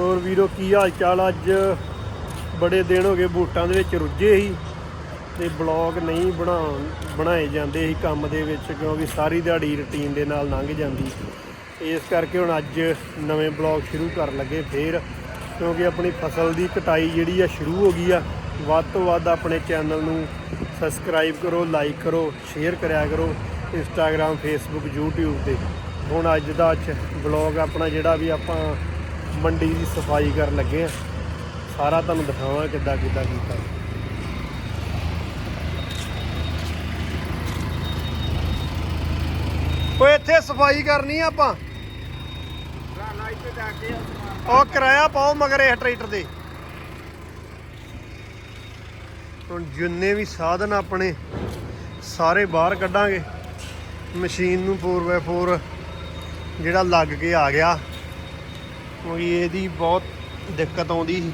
ਹੋਰ ਵੀਰੋ, ਕੀ ਹਾਲ ਚਾਲ? ਅੱਜ ਬੜੇ ਦਿਨ ਹੋ ਗਏ ਬੂਟਾਂ ਦੇ ਵਿੱਚ ਰੁੱਝੇ ਸੀ ਤੇ ਬਲੌਗ ਨਹੀਂ ਬਣਾਉਣ ਬਣਾਏ ਜਾਂਦੇ ਸੀ ਕੰਮ ਦੇ ਵਿੱਚ, ਕਿਉਂਕਿ ਸਾਰੀ ਦਿਹਾੜੀ ਰੁਟੀਨ ਦੇ ਨਾਲ ਲੰਘ ਜਾਂਦੀ। ਇਸ ਕਰਕੇ ਹੁਣ ਅੱਜ ਨਵੇਂ ਬਲੌਗ ਸ਼ੁਰੂ ਕਰਨ ਲੱਗੇ ਫੇਰ, ਕਿਉਂਕਿ ਆਪਣੀ ਫਸਲ ਦੀ ਕਟਾਈ ਜਿਹੜੀ ਆ ਸ਼ੁਰੂ ਹੋ ਗਈ ਆ। ਵੱਧ ਤੋਂ ਵੱਧ ਆਪਣੇ ਚੈਨਲ ਨੂੰ ਸਬਸਕ੍ਰਾਈਬ ਕਰੋ, ਲਾਈਕ ਕਰੋ, ਸ਼ੇਅਰ ਕਰਿਆ ਕਰੋ ਇੰਸਟਾਗ੍ਰam ਫੇਸਬੁੱਕ YouTube ਤੇ। ਹੁਣ ਅੱਜ ਦਾ ਅੱਜ ਬਲੌਗ ਆਪਣਾ ਜਿਹੜਾ ਵੀ ਆਪਾਂ ਮੰਡੀ ਦੀ ਸਫ਼ਾਈ ਕਰਨ ਲੱਗੇ ਆ। ਸਾਰਾ ਤੁਹਾਨੂੰ ਦਿਖਾਵਾਂ ਕਿੱਦਾਂ ਕਿੱਦਾਂ ਕੀਤਾ। ਓਏ, ਇੱਥੇ ਸਫ਼ਾਈ ਕਰਨੀ ਆ ਆਪਾਂ। ਉਹ ਕਿਰਾਇਆ ਪਾਓ ਮਗਰ ਇਹ ਟਰੈਕਟਰ ਦੇ। ਹੁਣ ਜਿੰਨੇ ਵੀ ਸਾਧਨ ਆਪਣੇ, ਸਾਰੇ ਬਾਹਰ ਕੱਢਾਂਗੇ। ਮਸ਼ੀਨ ਨੂੰ 4x4 ਜਿਹੜਾ ਲੱਗ ਕੇ ਆ ਗਿਆ। ਕਿਉਂਕਿ ਇਹਦੀ ਬਹੁਤ ਦਿੱਕਤ ਆਉਂਦੀ ਸੀ।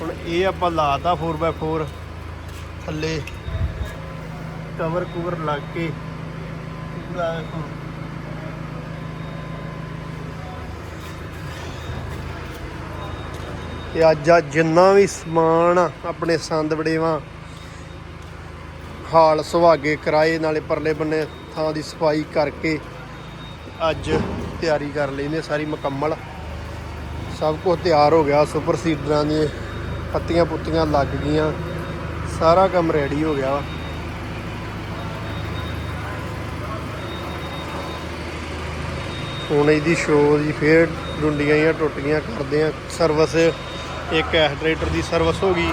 ਹੁਣ ਇਹ ਆਪਾਂ ਲਾਤਾ 4x4 ਥੱਲੇ ਕਵਰ ਕੂਵਰ ਲੱਗ ਕੇ। ਪੂਰਾ ਤੇ ਅੱਜ ਆ ਜਿੰਨਾ ਵੀ ਸਮਾਨ ਆਪਣੇ ਸੰਦ ਵੜੇਵਾ, ਹਾਲ ਸੁਹਾਗੇ ਕਿਰਾਏ ਨਾਲੇ ਪਰਲੇ ਬੰਨੇ ਥਾਂ ਦੀ ਸਫ਼ਾਈ ਕਰਕੇ ਅੱਜ ਤਿਆਰੀ ਕਰ ਲਈ ਨੇ, ਸਾਰੀ ਮੁਕੰਮਲ। ਸਭ ਕੁਝ ਤਿਆਰ ਹੋ ਗਿਆ, ਸੁਪਰ ਸੀਡਰਾਂ ਦੀਆਂ ਪੱਤੀਆਂ ਪੁੱਤੀਆਂ ਲੱਗ ਗਈਆਂ, ਸਾਰਾ ਕੰਮ ਰੈਡੀ ਹੋ ਗਿਆ ਹੁਣ ਇਹਦੀ ਸ਼ੋਅ ਜੀ ਫੇਰ ਡੁੰਡੀਆਂ ਜਾਂ ਟੁੱਟ ਕਰਦੇ ਆ ਸਰਵਿਸ ਇੱਕ ਐਸਟਰੇਟਰ ਦੀ ਸਰਵਿਸ ਹੋ ਗਈ।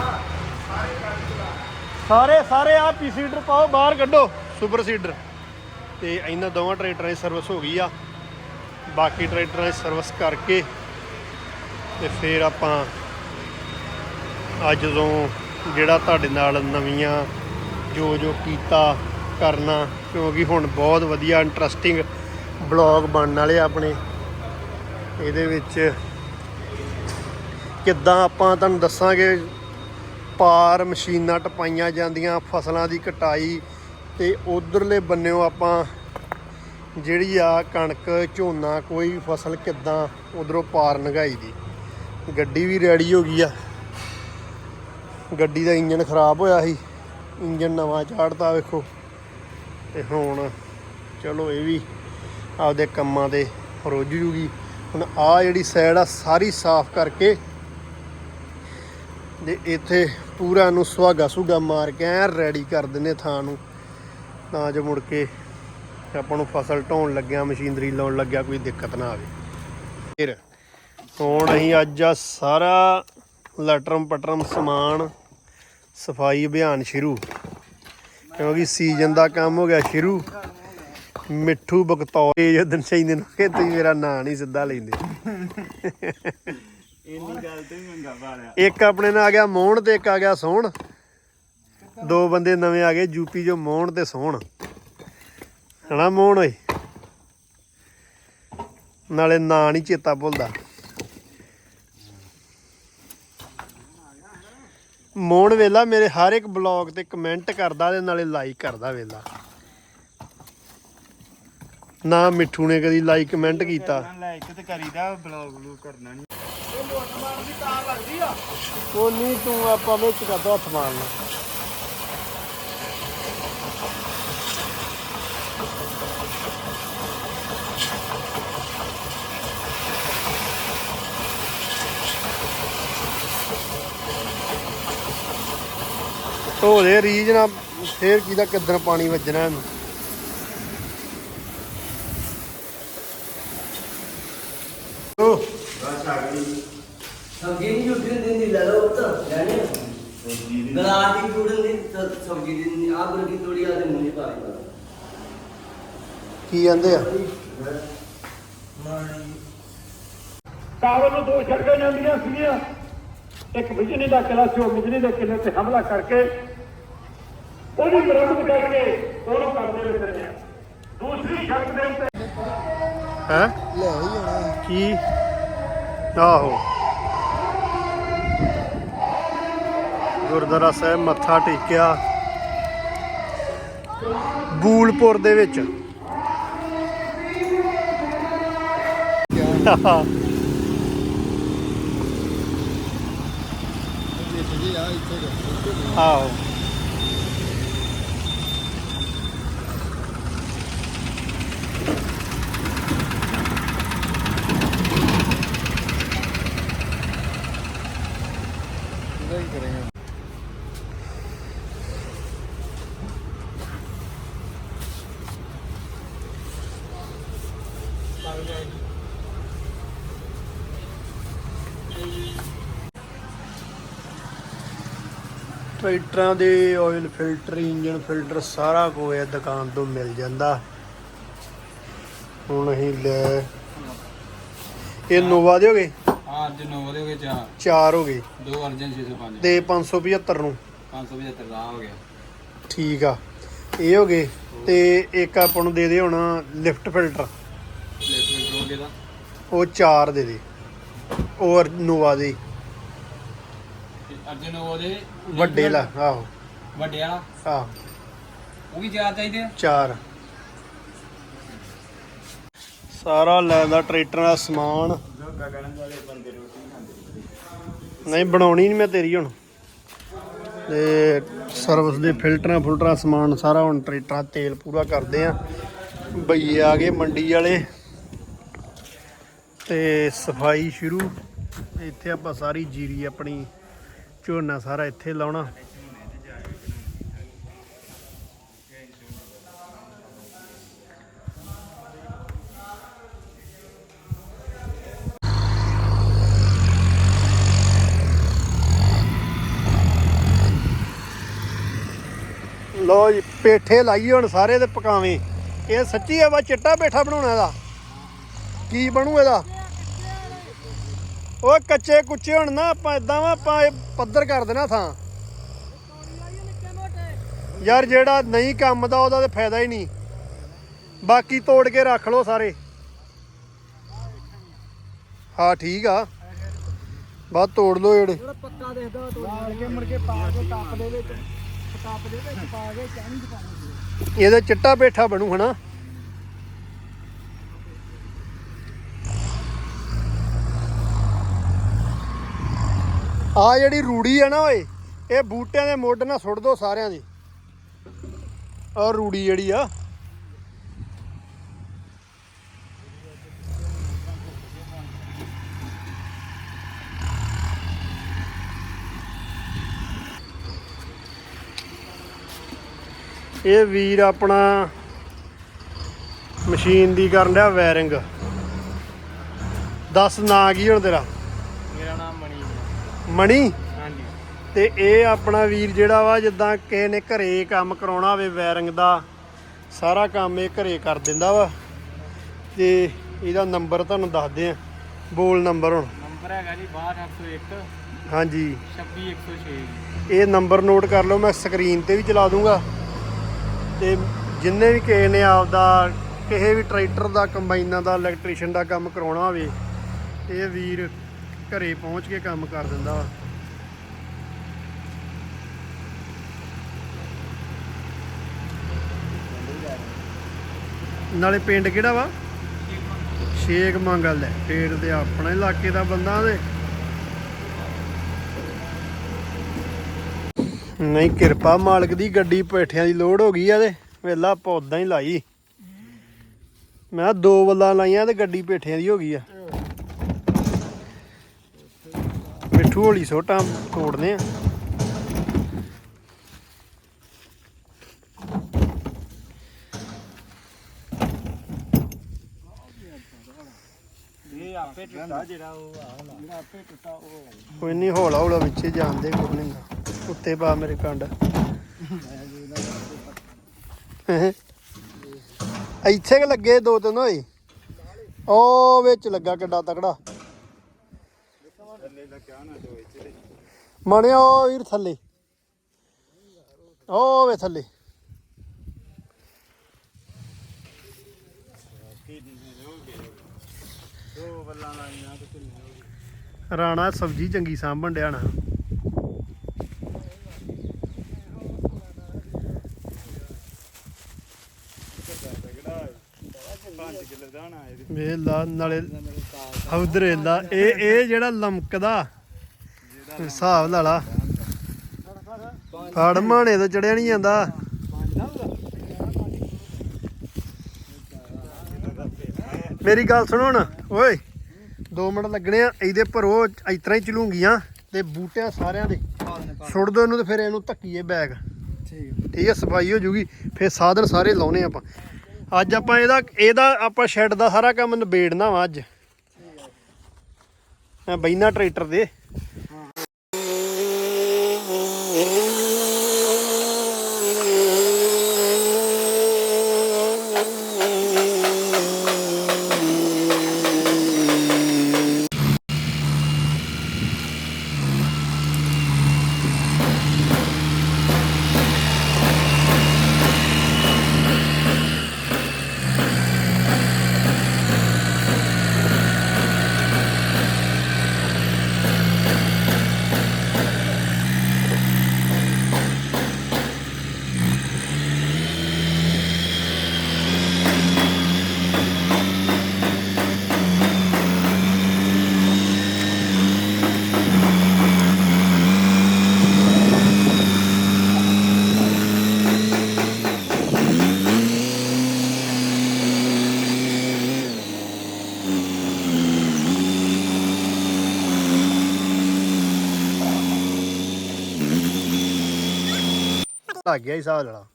ਸਾਰੇ ਸਾਰੇ ਆ ਪੀ ਸੀਡਰ ਪਾਓ, ਬਾਹਰ ਕੱਢੋ ਸੁਪਰ ਸੀਡਰ ਤੇ ਇਹਨਾਂ ਦੋਵਾਂ ਟਰੈਕਟਰਾਂ ਦੀ ਸਰਵਿਸ ਹੋ ਗਈ ਆ। ਬਾਕੀ ਟਰੈਕਟਰਾਂ ਦੀ ਸਰਵਿਸ ਕਰਕੇ ਤੇ ਫਿਰ ਆਪਾਂ ਅੱਜ ਤੋਂ ਜਿਹੜਾ ਤੁਹਾਡੇ ਨਾਲ ਨਵੀਆਂ ਜੋ ਜੋ ਕੀਤਾ, ਕਰਨਾ, ਕਿਉਂਕਿ ਹੁਣ ਬਹੁਤ ਵਧੀਆ ਇੰਟਰਸਟਿੰਗ ਬਲੌਗ ਬਣਨ ਵਾਲੇ ਆ ਆਪਣੇ। ਇਹਦੇ ਵਿੱਚ ਕਿੱਦਾਂ ਆਪਾਂ ਤੁਹਾਨੂੰ ਦੱਸਾਂਗੇ, ਪਾਰ ਮਸ਼ੀਨਾਂ ਟਪਾਈਆਂ ਜਾਂਦੀਆਂ, ਫਸਲਾਂ ਦੀ ਕਟਾਈ ਤੇ ਉਧਰਲੇ ਬੰਨਿਓ ਆਪਾਂ ਜਿਹੜੀ ਆ ਕਣਕ, ਝੋਨਾ, ਕੋਈ ਵੀ ਫਸਲ ਕਿੱਦਾਂ ਉਧਰੋਂ ਪਾਰ ਨਗਾਈ ਦੀ। ਗੱਡੀ ਵੀ ਰੈਡੀ ਹੋ ਗਈ ਆ। ਗੱਡੀ ਦਾ ਇੰਜਨ ਖਰਾਬ ਹੋਇਆ ਸੀ। ਇੰਜਨ ਨਵਾਂ ਚਾੜਤਾ ਵੇਖੋ। ਤੇ ਹੁਣ ਚਲੋ ਇਹ ਵੀ ਆਪਦੇ ਕੰਮਾਂ ਤੇ ਰੁੱਝ ਜੂਗੀ। ਹੁਣ ਆ ਜਿਹੜੀ ਸਾਈਡ ਆ, ਸਾਰੀ ਸਾਫ਼ ਕਰਕੇ ਤੇ ਇੱਥੇ ਪੂਰਾ ਨੂੰ ਸੁਹਾਗਾ ਸੁਗਾ ਮਾਰ ਕੇ ਐ ਰੈਡੀ ਕਰ ਦਿੰਨੇ ਥਾਂ ਨੂੰ। ਤਾਂ ਜੋ ਮੁੜ ਕੇ ਆਪਾਂ ਨੂੰ ਫਸਲ ਢੋਣ ਲੱਗਿਆ ਮਸ਼ੀਨਰੀ ਲਾਉਣ ਲੱਗਿਆ ਕੋਈ ਦਿੱਕਤ ਨਾ ਆਵੇ। ਫਿਰ ਹੁਣ ਅਸੀਂ ਅੱਜ ਆ ਸਾਰਾ ਲਟਰਮ ਪਟਰਮ ਸਮਾਨ ਸਫ਼ਾਈ ਅਭਿਆਨ ਸ਼ੁਰੂ। ਕਿਉਂਕਿ ਸੀਜ਼ਨ ਦਾ ਕੰਮ ਹੋ ਗਿਆ ਸ਼ੁਰੂ। ਮਿੱਠੂ ਬਗਤੌਰੇ ਜਦਨ ਚਾਹੀਦੇ ਨੇ ਕਿ ਤੁਸੀਂ ਮੇਰਾ ਨਾਂ ਨਹੀਂ ਸਿੱਧਾ ਲੈਂਦੇ। ਇੰਨੀ ਗੱਲ ਤੇ ਵੀ ਮੰਗਾ ਪਾਲਿਆ ਇੱਕ ਆਪਣੇ ਨਾਲ ਆ ਗਿਆ ਮੋਹਣ ਤੇ ਇੱਕ ਆ ਗਿਆ ਸੋਹਣ। ਦੋ ਬੰਦੇ ਨਵੇਂ ਆ ਗਏ ਯੂਪੀ ਜੋ ਮੋਹਣ ਤੇ ਸੋਹਣ। ਹਨਾ ਮੋਹਣ ਓਏ? ਨਾਲੇ ਨਾਂ ਨਹੀਂ ਚੇਤਾ ਭੁੱਲਦਾ। ਮੋਹਣ ਵੇਲਾ ਮੇਰੇ ਹਰ ਇੱਕ ਬਲੌਗ ਤੇ ਕਮੈਂਟ ਕਰਦਾ ਤੇ ਨਾਲੇ ਲਾਈਕ ਕਰਦਾ ਵੇਲਾ। ਨਾ ਮਿੱਠੂ ਨੇ ਕਦੀ ਲਾਈਕ ਕਮੈਂਟ ਕੀਤਾ। ਲਾਈਕ ਤੇ ਕਰੀਦਾ ਬਲੌਗ ਬਲੂ ਕਰਨਾ ਨਹੀਂ ਉਹ ਨਹੀਂ ਤੂੰ ਆਪਾਂ ਵਿੱਚ ਕਰਦਾ ਹੱਥ ਮਾਰਨਾ। ਧੋ ਦੇ ਰੀਜ ਨਾਲ ਫੇਰ ਕਿਹਦਾ ਕਿੱਦਣ ਪਾਣੀ ਵੱਜਣਾ ਇਹਨੂੰ? ਉਹ ਸਬਜ਼ੀ ਨਹੀਂ ਜੁੜਦੀ ਦਿੰਦੀ ਲੈ ਲਓ ਤਾਂ ਲੈਣੇ ਗਲਾਸ ਦੀ ਜੁੜਨ ਦੀ ਤਾਂ ਸਬਜ਼ੀ ਦੀ ਦਿੰਦੀ। ਆਹ ਗੁਰਗੀ ਤੋੜੀ ਆ ਦੇ ਮੂੰਹ 'ਚ ਪਾ ਦੇ ਕੀ ਕਹਿੰਦੇ ਆ? ਕਾਵਲ ਨੂੰ ਦੋ ਸੜਕਾਂ ਜਾਂਦੀਆਂ ਸੀਗੀਆਂ। ਇੱਕ ਬਿਜਲੀ ਦਾ ਕਿਲਾ ਸੀ ਉਹ ਬਿਜਲੀ ਦੇ ਕਿਲੇ ਤੇ ਹਮਲਾ ਕਰਕੇ ਉਹ ਵੀ ਬਰਾਮਦ ਕਰਕੇ ਉਹਨੂੰ ਕੰਮ ਦੇ ਵਿੱਚ ਲਿਆ ਦੂਸਰੀ ਸ਼ਰਤ ਦੇ ਉੱਤੇ ਹੈ? ਲੈ ਹੀ ਜਾਣਾ ਕੀ? ਆਹੋ। ਗੁਰਦੁਆਰਾ ਸਾਹਿਬ ਮੱਥਾ ਟੇਕਿਆ। ਬੂਲਪੁਰ ਦੇ ਵਿੱਚ। ਆਓ ਆਹੋ ਟਰੈਕਟਰਾਂ ਦੇ ਆਇਲ ਫਿਲਟਰ ਇੰਜਨ ਫਿਲਟਰ ਸਾਰਾ ਕੁਝ ਦੁਕਾਨ ਤੋਂ ਮਿਲ ਜਾਂਦਾ। ਹੁਣ ਅਸੀਂ ਲੈ ਇਹ ਨੋਵਾ ਦੇ ਹੋ ਗਏ? ਹਾਂ ਅਰਜਨ ਨੋ ਉਹਦੇ ਵਿੱਚ। ਆ ਚਾਰ ਹੋ ਗਏ। ਦੋ ਅਰਜਨ 605 ਤੇ 575 ਨੂੰ। 575 ਦਾ ਹੋ ਗਿਆ। ਠੀਕ ਆ। ਇਹ ਹੋ ਗਏ। ਤੇ ਇੱਕ ਆਪਾਂ ਨੂੰ ਦੇ ਦੇ ਹੁਣ ਲਿਫਟ ਫਿਲਟਰ। ਲੈਫਟ ਰੋਗੇ ਦਾ ਉਹ ਚਾਰ ਦੇ ਦੇ। ਉਹ ਨੋਵਾ ਦੇ। ਅਰਜਨ ਉਹਦੇ ਵੱਡੇ ਲਾ ਆਹੋ। ਵੱਡੇ ਵਾਲਾ। ਆਹੋ। ਉਹ ਵੀ ਚਾਰ ਚਾਹੀਦੇ ਆ? ਚਾਰ। ਸਾਰਾ ਲੈਂਦਾ ਟਰੈਕਟਰ ਦਾ ਸਮਾਨ। ਨਹੀਂ, ਬਣਾਉਣੀ ਨਹੀਂ ਮੈਂ ਤੇਰੀ ਹੁਣ। ਤੇ ਸਰਵਿਸ ਦੇ ਫਿਲਟਰਾਂ ਫੁਲਟਰਾਂ ਸਮਾਨ ਸਾਰਾ ਹੁਣ ਟਰੈਕਟਰਾਂ ਤੇਲ ਪੂਰਾ ਕਰਦੇ ਆ। ਬਈਏ ਆ ਗਏ ਮੰਡੀ ਵਾਲੇ। ਤੇ ਸਫ਼ਾਈ ਸ਼ੁਰੂ। ਇੱਥੇ ਆਪਾਂ ਸਾਰੀ ਜੀਰੀ ਆਪਣੀ, ਝੋਨਾ ਸਾਰਾ ਇੱਥੇ ਲਾਉਣਾ। ਲੋ ਜੀ ਪੇਠੇ ਲਾਈਏ ਹੁਣ ਸਾਰੇ ਤੇ ਪਕਾਵੇਂ। ਇਹ ਸੱਚੀ ਆ ਵਾ ਚਿੱਟਾ ਪੇਠਾ ਬਣਾਉਣਾ ਇਹਦਾ। ਕੀ ਬਣੂ ਇਹਦਾ? ਉਹ ਕੱਚੇ ਕੁੱਚੇ ਹੁਣ ਨਾ ਆਪਾਂ ਇਦਾਂ ਵਾ ਆਪਾਂ ਇਹ ਪੱਧਰ ਕਰ ਦੇਣਾ ਥਾਂ। ਯਾਰ ਜਿਹੜਾ ਨਹੀਂ ਕੰਮ ਦਾ ਉਹਦਾ ਤੇ ਫਾਇਦਾ ਹੀ ਨਹੀਂ। ਬਾਕੀ ਤੋੜ ਕੇ ਰੱਖ ਲਓ ਸਾਰੇ। ਹਾਂ ਠੀਕ ਆ। ਬਾਅਦ ਤੋੜ ਲਓ ਜਿਹੜੇ ਪੱਕਾ ਦੇਖਦਾ ਤੋੜ ਕੇ ਮੁੜ ਕੇ ਪਾ ਕੇ ਕੱਪ ਦੇ ਵਿੱਚ। ਕੱਪ ਦੇ ਵਿੱਚ ਪਾ ਕੇ ਚਾਹਣੀ ਚ ਪਾਣੀ ਇਹਦਾ ਚਿੱਟਾ ਪੇਠਾ ਬਣੂ ਹਨਾ। ਆ ਜਿਹੜੀ ਰੂੜੀ ਆ ਨਾ ਓਏ, ਇਹ ਬੂਟਿਆਂ ਦੇ ਮੁੱਢ ਨਾਲ ਸੁੱਟ ਦੋ ਸਾਰਿਆਂ ਦੀ। ਔਰ ਰੂੜੀ ਜਿਹੜੀ ਆ। ਇਹ ਵੀਰ ਆਪਣਾ ਮਸ਼ੀਨ ਦੀ ਕਰਨ ਡਿਆ ਵਾਇਰਿੰਗ। ਦੱਸ ਨਾਂ ਕੀ ਹੁਣ ਤੇਰਾ? ਮੇਰਾ ਨਾਮ ਮਣੀ ਹੈ। ਮਣੀ? ਹਾਂਜੀ। ਤੇ ਇਹ ਆਪਣਾ ਵੀਰ ਜਿਹੜਾ ਵਾ ਜਿੱਦਾਂ ਕਿਸੇ ਨੇ ਘਰੇ ਕੰਮ ਕਰਾਉਣਾ ਹੋਵੇ ਵਾਇਰਿੰਗ ਦਾ ਸਾਰਾ ਕੰਮ ਇਹ ਘਰੇ ਕਰ ਦਿੰਦਾ ਵਾ। ਤੇ ਇਹਦਾ ਨੰਬਰ ਤੁਹਾਨੂੰ ਦੱਸਦੇ ਆ ਬੋਲ ਨੰਬਰ ਹੁਣ। ਨੰਬਰ ਹੈਗਾ ਜੀ 62801 ਹਾਂਜੀ। 26106 ਇਹ ਨੰਬਰ ਨੋਟ ਕਰ ਲਓ ਮੈਂ ਸਕਰੀਨ ਤੇ ਵੀ ਚਲਾ ਦੂੰਗਾ। ਤੇ ਜਿੰਨੇ ਵੀ ਕਿਸੇ ਨੇ ਆਪਦਾ ਕਿਸੇ ਵੀ ਟਰੈਕਟਰ ਦਾ ਕੰਬਾਈਨਾਂ ਦਾ ਇਲੈਕਟ੍ਰੀਸ਼ੀਅਨ ਦਾ ਕੰਮ ਕਰਾਉਣਾ ਹੋਵੇ ਇਹ ਵੀਰ ਘਰੇ ਪਹੁੰਚ ਕੇ ਕੰਮ ਕਰ ਦਿੰਦਾ ਵਾ। ਨਾਲੇ ਪਿੰਡ ਕਿਹੜਾ ਵਾ? ਸ਼ੇਖ ਮੰਗਲ ਹੈ ਪਿੰਡ ਤੇ ਆਪਣੇ ਇਲਾਕੇ ਦਾ ਬੰਦਾ ਤੇ ਨਹੀਂ ਕਿਰਪਾ ਮਾਲਕ ਦੀ ਗੱਡੀ ਪੇਠਿਆਂ ਦੀ ਲੋਡ ਹੋ ਗਈ ਆ ਤੇ ਵੇਲਾ ਆਪਾਂ ਉਦਾਂ ਹੀ ਲਾਈ। ਮੈਂ ਦੋ ਵੱਲਾਂ ਲਾਈਆਂ ਤੇ ਗੱਡੀ ਪੇਠਿਆਂ ਦੀ ਹੋ ਗਈ ਆ। ਮਿੱਠੂ ਹੋਲੀ ਸੋਟਾਂ ਤੋੜਨੇ ਆ। ਇਹ ਆਪੇ ਟੁੱਟਾ ਜਿਹੜਾ ਉਹ ਆ। ਜਿਹੜਾ ਆਪੇ ਟੁੱਟਾ ਉਹ ਕੋਈ ਨਹੀਂ ਹੌਲਾ ਹੌਲਾ ਵਿੱਚੇ ਜਾਂਦੇ ਕੋਈ ਨਹੀਂ ਉੱਤੇ ਪਾ ਮੇਰੇ ਕੰਡ ਇੱਥੇ ਕਿ ਲੱਗੇ ਦੋ ਤਿੰਨ ਹੋਏ। ਉਹ ਵਿੱਚ ਲੱਗਾ ਕਿੱਡਾ ਤਕੜਾ। ਮਣਿਆ, ਉਹ ਵੀਰ ਥੱਲੇ। ਉਹ ਵੇ ਥੱਲੇ। ਰਾਣਾ ਸਬਜੀ ਚੰਗੀ ਸਾਂਭਣ ਡਿਆ ਨਾ। ਪੰਜ ਕਿਲੋ ਦਾਣਾ ਇਹਦੇ ਵੇਖ ਲਾ ਨਾਲੇ ਉਧਰ ਲਾ ਇਹ ਇਹ ਜਿਹੜਾ ਲਮਕਦਾ ਹਿਸਾਬ ਲਾ ਲਾ। ਫੜ ਮਾਣੇ ਤੋਂ ਚੜਿਆ ਨਹੀਂ ਜਾਂਦਾ। ਮੇਰੀ ਗੱਲ ਸੁਣੋ ਹੁਣ ਓਏ 2 ਮਿੰਟ ਲੱਗਣੇ ਆ ਇਹਦੇ ਭਰੋ ਇਸ ਤਰ੍ਹਾਂ ਹੀ ਚਲੂੰਗੀਆਂ ਤੇ ਬੂਟਿਆਂ ਸਾਰਿਆਂ ਦੇ। ਸੁੱਟ ਦੋ ਇਹਨੂੰ ਤੇ ਫਿਰ ਇਹਨੂੰ ਧੱਕੀਏ ਬੈਗ। ਠੀਕ। ਠੀਕ ਹੈ ਸਫ਼ਾਈ ਹੋ ਜੂਗੀ ਫਿਰ ਸਾਧਨ ਸਾਰੇ ਲਾਉਣੇ ਆਪਾਂ। ਅੱਜ ਆਪਾਂ ਇਹਦਾ ਇਹਦਾ ਆਪਾਂ ਸ਼ੈੱਡ ਦਾ ਸਾਰਾ ਕੰਮ ਨਿਬੇੜਨਾ ਵਾ ਅੱਜ। ਮੈਂ ਬੈਨਾ ਟਰੈਕਟਰ ਦੇ। ਲੱਗ ਗਿਆ ਹਿਸਾਬ ਲੜਾ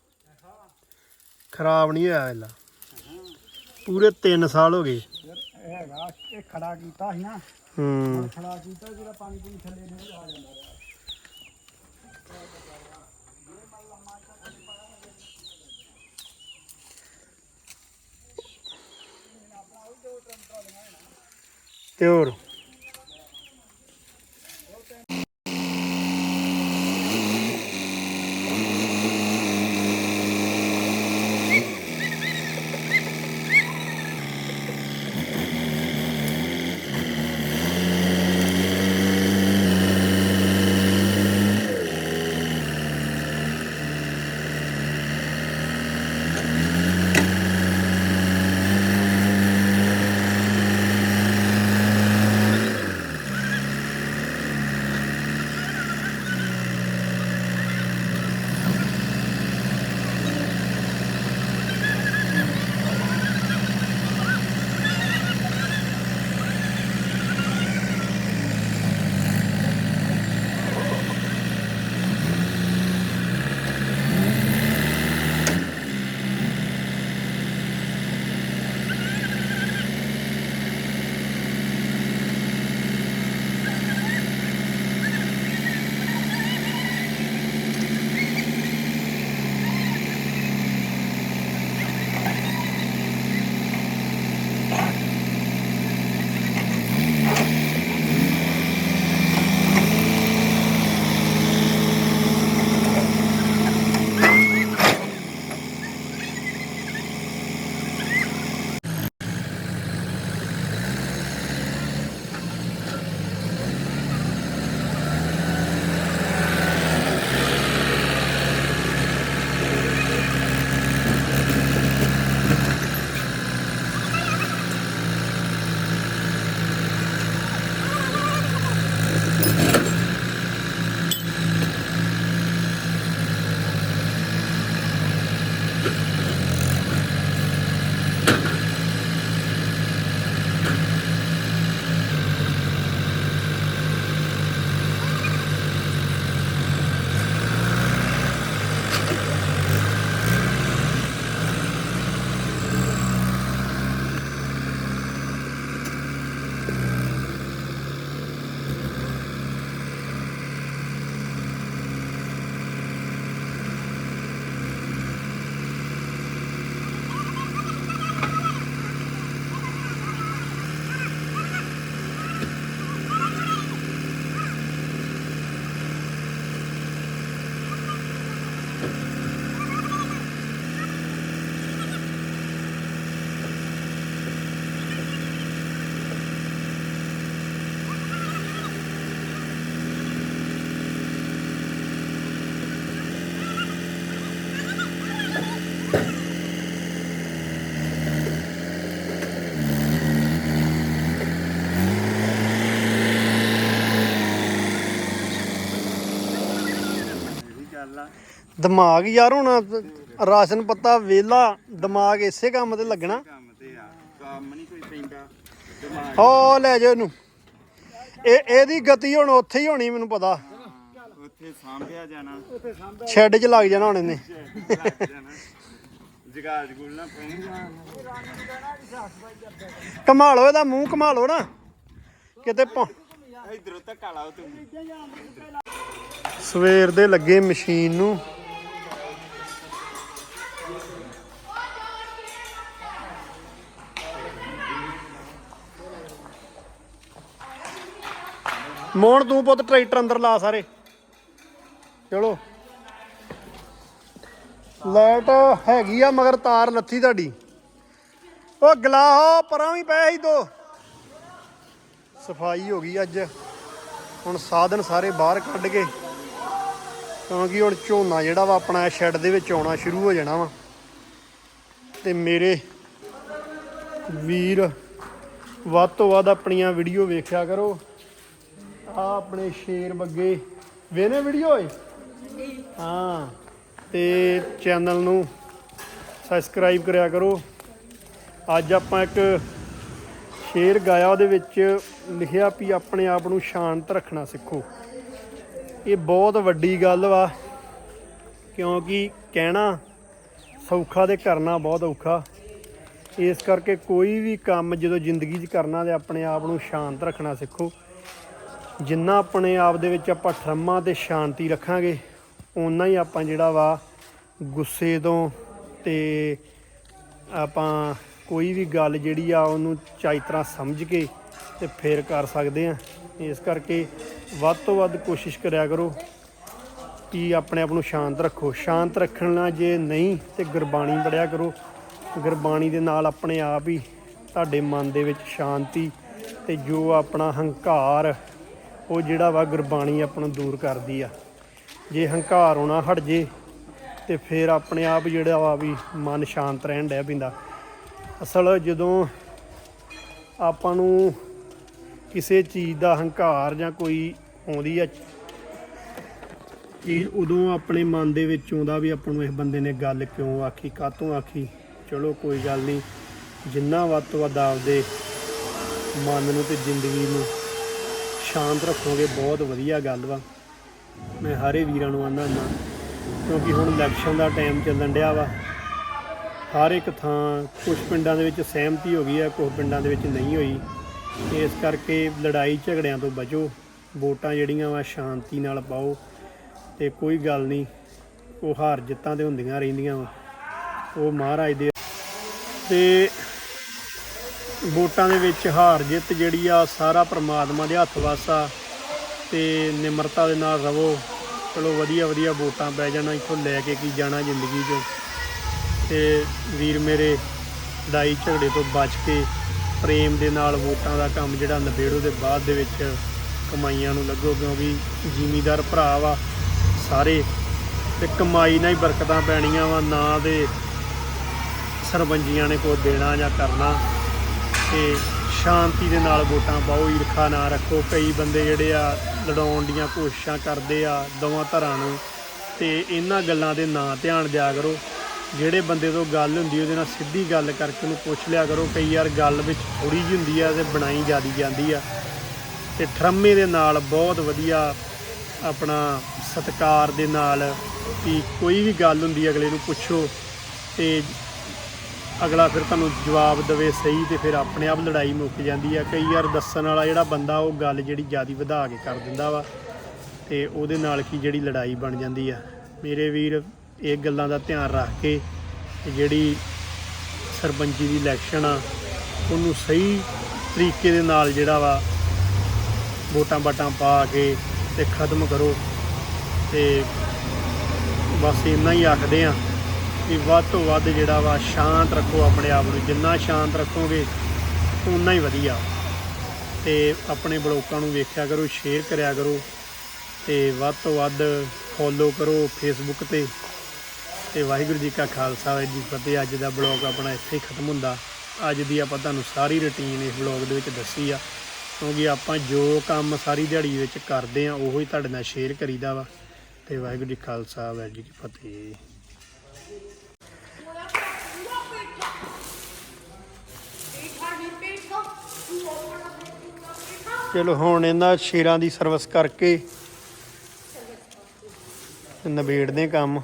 ਖਰਾਬ ਨਹੀਂ ਹੋਇਆ ਇਹਲਾ ਪੂਰੇ 3 ਸਾਲ ਹੋ ਗਏ। ਹੈਗਾ ਇਹ ਖੜਾ ਕੀਤਾ ਸੀ ਨਾ। ਹੂੰ। ਖੜਾ ਕੀਤਾ ਜਿਹੜਾ ਪਾਣੀ ਪੂਣੀ ਥੱਲੇ ਨਹੀਂ ਆ ਜਾਂਦਾ। ਤੇ ਹੋਰ? ਦਿਮਾਗ ਯਾਰ ਹੁਣ ਰਾਸ਼ਨ ਪੱਤਾ ਵੇਲਾ ਦਿਮਾਗ ਇਸੇ ਕੰਮ ਤੇ ਲੱਗਣਾ। ਕੰਮ ਤੇ ਆ ਕੰਮ ਨਹੀਂ ਕੋਈ ਪੈਂਦਾ ਦਿਮਾਗ। ਓ ਲੈ ਜਾ ਇਹਨੂੰ। ਇਹ ਇਹਦੀ ਗਤੀ ਹੁਣ ਉੱਥੇ ਹੀ ਹੋਣੀ ਮੈਨੂੰ ਪਤਾ। ਉੱਥੇ ਸਾਂਭਿਆ ਜਾਣਾ। ਸ਼ੈੱਡ 'ਚ ਲੱਗ ਜਾਣਾ ਹੁਣ ਇਹਨੇ। ਲੱਗ ਜਾਣਾ। ਜਗਾਜ ਗੁਲ ਨਾ ਪੈਣਾ। ਘੁਮਾ ਲਓ ਇਹਦਾ ਮੂੰਹ ਘੁਮਾ ਲਓ ਨਾ। ਕਿਤੇ ਇਧਰੋਂ ਧੱਕਾ ਲਾਓ ਤੁਸੀਂ ਸਵੇਰ ਦੇ ਲੱਗੇ ਮਸ਼ੀਨ ਨੂੰ। ਮੋਹਨ, ਤੂੰ ਪੁੱਤ ਟਰੈਕਟਰ ਅੰਦਰ ਲਾ ਸਾਰੇ। ਚਲੋ। ਲਾਈਟ ਹੈਗੀ ਆ, ਮਗਰ ਤਾਰ ਲੱਥੀ ਤੁਹਾਡੀ। ਉਹ ਗਲਾਹੋ ਪਰਾਂ ਵੀ ਪਏ ਸੀ ਦੋ। ਸਫ਼ਾਈ ਹੋ ਗਈ ਅੱਜ। ਹੁਣ ਸਾਧਨ ਸਾਰੇ ਬਾਹਰ ਕੱਢ ਕੇ। ਕਿਉਂਕਿ ਹੁਣ ਝੋਨਾ ਜਿਹੜਾ ਵਾ ਆਪਣਾ ਸ਼ੈੱਡ ਦੇ ਵਿੱਚ ਆਉਣਾ ਸ਼ੁਰੂ ਹੋ ਜਾਣਾ ਵਾ। ਤੇ ਮੇਰੇ ਵੀਰ ਵੱਧ ਤੋਂ ਵੱਧ ਆਪਣੀਆਂ ਵੀਡੀਓ ਵੇਖਿਆ ਕਰੋ। ਆ ਆਪਣੇ ਸ਼ੇਰ ਬੱਗੇ। ਵੇਨੇ ਵੀਡੀਓ ਓਏ? ਹਾਂ, ਤੇ ਚੈਨਲ ਨੂੰ ਸਬਸਕ੍ਰਾਈਬ ਕਰਿਆ ਕਰੋ। ਅੱਜ ਆਪਾਂ ਇੱਕ ਸ਼ੇਰ ਗਾਇਆ, ਉਹਦੇ ਵਿੱਚ ਲਿਖਿਆ ਵੀ ਆਪਣੇ ਆਪ ਨੂੰ ਸ਼ਾਂਤ ਰੱਖਣਾ ਸਿੱਖੋ। ਇਹ ਬਹੁਤ ਵੱਡੀ ਗੱਲ ਵਾ, ਕਿਉਂਕਿ ਕਹਿਣਾ ਸੌਖਾ ਤੇ ਕਰਨਾ ਬਹੁਤ ਔਖਾ। ਇਸ ਕਰਕੇ ਕੋਈ ਵੀ ਕੰਮ ਜਦੋਂ ਜ਼ਿੰਦਗੀ 'ਚ ਕਰਨਾ ਤੇ ਆਪਣੇ ਆਪ ਨੂੰ ਸ਼ਾਂਤ ਰੱਖਣਾ ਸਿੱਖੋ। ਜਿੰਨਾ ਆਪਣੇ ਆਪ ਦੇ ਵਿੱਚ ਆਪਾਂ ਠਰਮਾ ਤੇ ਸ਼ਾਂਤੀ ਰੱਖਾਂਗੇ, ਓਨਾ ਹੀ ਆਪਾਂ ਜਿਹੜਾ ਵਾ ਗੁੱਸੇ ਤੋਂ ਤੇ ਆਪਾਂ ਕੋਈ ਵੀ ਗੱਲ ਜਿਹੜੀ ਆ ਉਹਨੂੰ ਚਾਈ ਤਰ੍ਹਾਂ ਸਮਝ ਕੇ ਤੇ ਫੇਰ ਕਰ ਸਕਦੇ ਆ। ਇਸ ਕਰਕੇ ਵੱਧ ਤੋਂ ਵੱਧ ਕੋਸ਼ਿਸ਼ ਕਰਿਆ ਕਰੋ ਕਿ ਆਪਣੇ ਆਪ ਨੂੰ ਸ਼ਾਂਤ ਰੱਖੋ। ਸ਼ਾਂਤ ਰੱਖਣ ਨਾਲ ਜੇ ਨਹੀਂ ਤੇ ਗੁਰਬਾਣੀ ਪੜਿਆ ਕਰੋ। ਗੁਰਬਾਣੀ ਦੇ ਨਾਲ ਆਪਣੇ ਆਪ ਹੀ ਤੁਹਾਡੇ ਮਨ ਦੇ ਵਿੱਚ ਸ਼ਾਂਤੀ ਤੇ ਜੋ ਆਪਣਾ ਹੰਕਾਰ ਉਹ ਜਿਹੜਾ ਵਾ ਗੁਰਬਾਣੀ ਆਪਾਂ ਨੂੰ ਦੂਰ ਕਰਦੀ ਆ। ਜੇ ਹੰਕਾਰ ਹੋਣਾ ਹਟ ਜੇ, ਤੇ ਫਿਰ ਆਪਣੇ ਆਪ ਜਿਹੜਾ ਵਾ ਵੀ ਮਨ ਸ਼ਾਂਤ ਰਹਿਣ ਡਿਆ ਪੈਂਦਾ। ਅਸਲ ਜਦੋਂ ਆਪਾਂ ਨੂੰ ਕਿਸੇ ਚੀਜ਼ ਦਾ ਹੰਕਾਰ ਜਾਂ ਕੋਈ ਆਉਂਦੀ ਆ, ਚੀਜ਼ ਉਦੋਂ ਆਪਣੇ ਮਨ ਦੇ ਵਿੱਚ ਆਉਂਦਾ ਵੀ ਆਪਾਂ ਨੂੰ ਇਸ ਬੰਦੇ ਨੇ ਗੱਲ ਕਿਉਂ ਆਖੀ, ਕਾਹਤੋਂ ਆਖੀ? ਚਲੋ ਕੋਈ ਗੱਲ ਨਹੀਂ, ਜਿੰਨਾ ਵੱਧ ਤੋਂ ਵੱਧ ਆਪਦੇ ਮਨ ਨੂੰ ਤੇ ਜ਼ਿੰਦਗੀ ਨੂੰ ਸ਼ਾਂਤ ਰੱਖੋਗੇ, ਬਹੁਤ ਵਧੀਆ ਗੱਲ ਵਾ। ਮੈਂ ਹਾਰੇ ਵੀਰਾਂ ਨੂੰ ਆਂਦਾ ਹੁੰਦਾ, ਕਿਉਂਕਿ ਹੁਣ ਇਲੈਕਸ਼ਨ ਦਾ ਟਾਈਮ ਚੱਲਣ ਡਿਆ ਵਾ। ਹਰ ਇੱਕ ਥਾਂ ਕੁਝ ਪਿੰਡਾਂ ਦੇ ਵਿੱਚ ਸਹਿਮਤੀ ਹੋ ਗਈ ਹੈ ਕੁਝ ਪਿੰਡਾਂ ਦੇ ਵਿੱਚ ਨਹੀਂ ਹੋਈ। ਇਸ ਕਰਕੇ ਲੜਾਈ ਝਗੜਿਆਂ ਤੋਂ ਬਚੋ, ਵੋਟਾਂ ਜਿਹੜੀਆਂ ਵਾ ਸ਼ਾਂਤੀ ਨਾਲ ਪਾਓ, ਤੇ ਕੋਈ ਗੱਲ ਨਹੀਂ, ਉਹ ਹਾਰ ਜਿੱਤਾਂ ਤੇ ਹੁੰਦੀਆਂ ਰਹਿੰਦੀਆਂ ਵਾ। ਉਹ ਮਹਾਰਾਜ ਦੇ ਤੇ ਵੋਟਾਂ ਦੇ ਵਿੱਚ ਹਾਰ ਜਿੱਤ ਜਿਹੜੀ ਆ, ਸਾਰਾ ਪ੍ਰਮਾਤਮਾ ਦੇ ਹੱਥ ਵਾਸਾ ਤੇ ਨਿਮਰਤਾ ਦੇ ਨਾਲ ਰਵੋ। ਚਲੋ ਵਧੀਆ ਵਧੀਆ ਵੋਟਾਂ ਪੈ ਜਾਣਾ, ਇੱਥੋਂ ਲੈ ਕੇ ਕੀ ਜਾਣਾ ਜ਼ਿੰਦਗੀ 'ਚ। ਤੇ ਵੀਰ ਮੇਰੇ, ਲੜਾਈ ਝਗੜੇ ਤੋਂ ਬਚ ਕੇ ਪ੍ਰੇਮ ਦੇ ਨਾਲ ਵੋਟਾਂ ਦਾ ਕੰਮ ਜਿਹੜਾ ਨਿਬੇੜੋ ਦੇ ਬਾਅਦ ਦੇ ਵਿੱਚ ਕਮਾਈਆਂ ਨੂੰ ਲੱਗੋ, ਕਿਉਂਕਿ ਜ਼ਿਮੀਦਾਰ ਭਰਾ ਵਾ ਸਾਰੇ ਤੇ ਕਮਾਈ ਨਾਲ ਹੀ ਬਰਕਤਾਂ ਪੈਣੀਆਂ ਵਾ, ਨਾ ਦੇ ਸਰਬੰਜੀਆਂ ਨੇ ਕੋਈ ਦੇਣਾ ਜਾਂ ਕਰਨਾ। ਤੇ ਸ਼ਾਂਤੀ ਦੇ ਨਾਲ ਵੋਟਾਂ ਪਾਓ, ਈਰਖਾ ਨਾ ਰੱਖੋ। ਕਈ ਬੰਦੇ ਜਿਹੜੇ ਆ ਲੜਾਉਣ ਦੀਆਂ ਕੋਸ਼ਿਸ਼ਾਂ ਕਰਦੇ ਆ ਦੋਵਾਂ ਧਰਾਂ ਨੂੰ। ਤੇ ਇਹਨਾਂ ਗੱਲਾਂ ਦੇ ਨਾ ਧਿਆਨ ਦਿਆ ਕਰੋ। ਜਿਹੜੇ ਬੰਦੇ ਤੋਂ ਗੱਲ ਹੁੰਦੀ ਉਹਦੇ ਨਾਲ ਸਿੱਧੀ ਗੱਲ ਕਰਕੇ ਉਹਨੂੰ ਪੁੱਛ ਲਿਆ ਕਰੋ। ਕਈ ਯਾਰ ਗੱਲ ਵਿੱਚ ਥੋੜੀ ਜਿਹੀ ਹੁੰਦੀ ਆ ਤੇ ਬਣਾਈ ਜਿਆਦੀ ਜਾਂਦੀ ਆ। ਤੇ ਠਰਮੇ ਦੇ ਨਾਲ ਬਹੁਤ ਵਧੀਆ ਆਪਣਾ ਸਤਕਾਰ ਦੇ ਨਾਲ ਕਿ ਕੋਈ ਵੀ ਗੱਲ ਹੁੰਦੀ ਅਗਲੇ ਨੂੰ ਪੁੱਛੋ। ਤੇ ਅਗਲਾ ਫਿਰ ਤੁਹਾਨੂੰ ਜਵਾਬ ਦੇਵੇ ਸਹੀ ਤੇ ਫਿਰ ਆਪਣੇ ਆਪ ਲੜਾਈ ਮੁੱਕ ਜਾਂਦੀ ਆ। ਕਈ ਵਾਰ ਦੱਸਣ ਵਾਲਾ ਜਿਹੜਾ ਬੰਦਾ, ਉਹ ਗੱਲ ਜਿਹੜੀ ਜਿਆਦੀ ਵਧਾ ਕੇ ਕਰ ਦਿੰਦਾ ਵਾ ਤੇ ਉਹਦੇ ਨਾਲ ਕੀ ਜਿਹੜੀ ਲੜਾਈ ਬਣ ਜਾਂਦੀ ਆ। ਮੇਰੇ ਵੀਰ, ਇਹ ਗੱਲਾਂ ਦਾ ਧਿਆਨ ਰੱਖ ਕੇ ਜਿਹੜੀ ਸਰਪੰਚੀ ਦੀ ਇਲੈਕਸ਼ਨ ਆ, ਉਹਨੂੰ ਸਹੀ ਤਰੀਕੇ ਦੇ ਨਾਲ ਜਿਹੜਾ ਵਾ ਵੋਟਾਂ ਬਾਟਾਂ ਪਾ ਕੇ ਤੇ ਖਤਮ ਕਰੋ ਤੇ ਬਸ ਇੰਨਾ ਹੀ ਆਖਦੇ ਆ। ਕਿ ਵੱਧ ਤੋਂ ਵੱਧ ਜਿਹੜਾ ਵਾ ਸ਼ਾਂਤ ਰੱਖੋ ਆਪਣੇ ਆਪ ਨੂੰ। ਜਿੰਨਾ ਸ਼ਾਂਤ ਰੱਖੋਗੇ ਉਨਾ ਹੀ ਵਧੀਆ। ਤੇ ਆਪਣੇ ਬਲੋਕਾਂ ਨੂੰ ਵੇਖਿਆ ਕਰੋ ਸ਼ੇਅਰ ਕਰਿਆ ਕਰੋ ਤੇ ਵੱਧ ਤੋਂ ਵੱਧ ਫੋਲੋ ਕਰੋ ਫੇਸਬੁੱਕ ਤੇ। ਤੇ ਵਾਹਿਗੁਰੂ ਜੀ ਕਾ ਖਾਲਸਾ, ਵਾਹਿਗੁਰੂ ਜੀ ਫਤਿਹ। ਅੱਜ ਦਾ ਬਲੌਗ ਆਪਣਾ ਇੱਥੇ ਖਤਮ ਹੁੰਦਾ। ਅੱਜ ਦੀ ਆਪਾਂ ਤੁਹਾਨੂੰ ਸਾਰੀ ਰੁਟੀਨ ਇਸ ਬਲੌਗ ਦੇ ਵਿੱਚ ਦੱਸੀ ਆ। ਕਿਉਂਕਿ ਆਪਾਂ ਜੋ ਕੰਮ ਸਾਰੀ ਦਿਹਾੜੀ ਵਿੱਚ ਕਰਦੇ ਆ, ਉਹੋ ਹੀ ਤੁਹਾਡੇ ਨਾਲ ਸ਼ੇਅਰ ਕਰੀਦਾ ਵਾ। ਤੇ ਵਾਹਿਗੁਰੂ ਜੀ ਖਾਲਸਾ, ਵਾਹਿਗੁਰੂ ਜੀ ਕੀ ਫਤਿਹ। ਚਲੋ ਹੁਣ ਇਹਨਾਂ ਸ਼ੇਰਾਂ ਦੀ ਸਰਵਿਸ ਕਰਕੇ ਨਿਬੇੜਦੇ ਕੰਮ।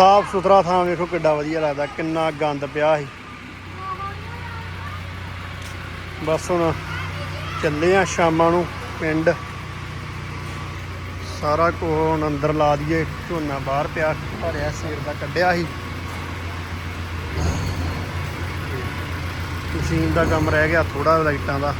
ਸਾਫ਼ ਸੁਥਰਾ ਥਾਂ ਵੇਖੋ ਕਿੱਡਾ ਵਧੀਆ ਲੱਗਦਾ, ਕਿੰਨਾ ਗੰਦ ਪਿਆ ਸੀ। ਬਸ ਹੁਣ ਚੱਲੇ ਆ ਸ਼ਾਮਾਂ ਨੂੰ ਪਿੰਡ। ਸਾਰਾ ਕੁਝ ਹੁਣ ਅੰਦਰ ਲਾ ਦਈਏ, ਝੋਨਾ ਬਾਹਰ ਪਿਆ ਭਰਿਆ ਸੇਰ ਦਾ ਕੱਢਿਆ ਸੀ। ਮਸ਼ੀਨ ਦਾ ਕੰਮ ਰਹਿ ਗਿਆ ਥੋੜਾ ਲਾਈਟਾਂ ਦਾ।